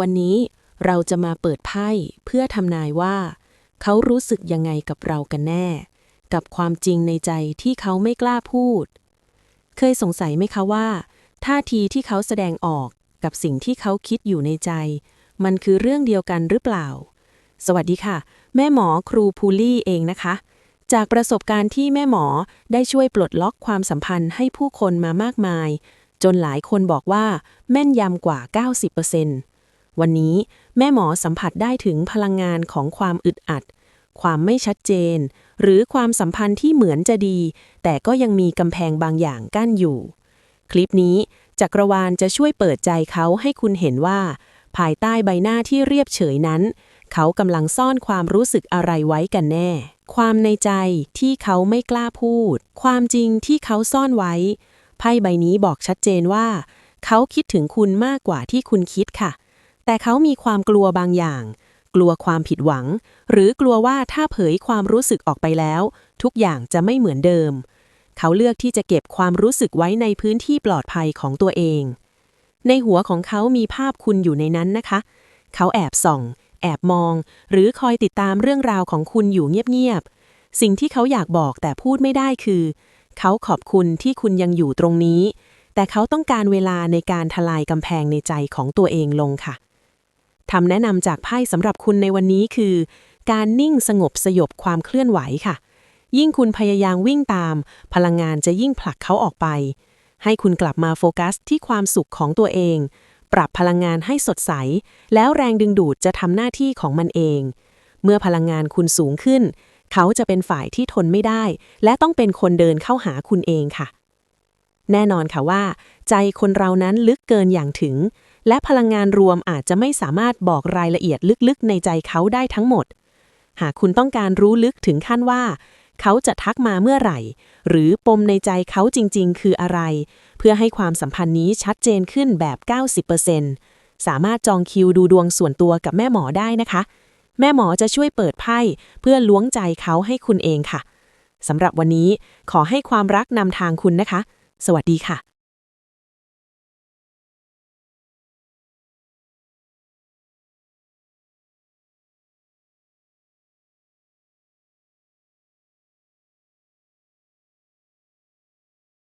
วันนี้เราจะมาเปิดไพ่เพื่อทำนายว่า เขารู้สึกยังไงกับเรากันแน่ กับความจริงในใจที่เขาไม่กล้าพูด เคยสงสัยไหมคะว่า ท่าทีที่เขาแสดงออกกับสิ่งที่เขาคิดอยู่ในใจ มันคือเรื่องเดียวกันหรือเปล่า สวัสดีค่ะ แม่หมอครูพูลี่เองนะคะ จากประสบการณ์ที่แม่หมอได้ช่วยปลดล็อกความสัมพันธ์ให้ผู้คนมามากมาย จนหลายคนบอกว่า แม่นยำกว่า 90% วันนี้แม่หมอสัมผัสได้ถึงพลังงานของความอึดอัด ความไม่ชัดเจน หรือความสัมพันธ์ที่เหมือนจะดี แต่ก็ยังมีกำแพงบางอย่างกั้นอยู่ คลิปนี้จักรวาลจะช่วยเปิดใจเขาให้คุณเห็นว่า ภายใต้ใบหน้าที่เรียบเฉยนั้น เขากำลังซ่อนความรู้สึกอะไรไว้กันแน่ ความในใจที่เขาไม่กล้าพูด ความจริงที่เขาซ่อนไว้ ไพ่ใบนี้บอกชัดเจนว่า เขาคิดถึงคุณมากกว่าที่คุณคิดค่ะ แต่เขามีความกลัวบางอย่าง กลัวความผิดหวัง หรือกลัวว่าถ้าเผยความรู้สึกออกไปแล้ว ทุกอย่างจะไม่เหมือนเดิม เขาเลือกที่จะเก็บความรู้สึกไว้ในพื้นที่ปลอดภัยของตัวเอง ในหัวของเขามีภาพคุณอยู่ในนั้นนะคะ เขาแอบส่อง แอบมอง หรือคอยติดตามเรื่องราวของคุณอยู่เงียบๆสิ่งที่เขาอยากบอกแต่พูดไม่ได้คือ เขาขอบคุณที่คุณยังอยู่ตรงนี้แต่เขาต้องการเวลาในการทลายกำแพงในใจของตัวเองลงค่ะ คำแนะนำจากไพ่สำหรับคุณในวันนี้คือ การนิ่งสงบสยบความเคลื่อนไหวค่ะ ยิ่งคุณพยายามวิ่งตาม พลังงานจะยิ่งผลักเขาออกไป ให้คุณกลับมาโฟกัสที่ความสุขของตัวเอง ปรับพลังงานให้สดใส แล้วแรงดึงดูดจะทำหน้าที่ของมันเอง เมื่อพลังงานคุณสูงขึ้น เขาจะเป็นฝ่ายที่ทนไม่ได้ และต้องเป็นคนเดินเข้าหาคุณเองค่ะ แน่นอนค่ะว่า ใจคนเรานั้นลึกเกินอย่างถึง และพลังงานรวมอาจจะไม่สามารถบอกรายละเอียดลึกๆ ในใจเขาได้ทั้งหมด หากคุณต้องการรู้ลึกถึงขั้นว่า เขาจะทักมาเมื่อไหร่ หรือปมในใจเขาจริงๆ คืออะไร เพื่อให้ความสัมพันธ์นี้ชัดเจนขึ้นแบบ 90%สามารถจองคิวดูดวงส่วนตัวกับแม่หมอได้นะคะ แม่หมอจะช่วยเปิดไพ่เพื่อล้วงใจเขาให้คุณเองค่ะสำหรับวันนี้ขอให้ความรักนำทางคุณนะคะ สวัสดีค่ะ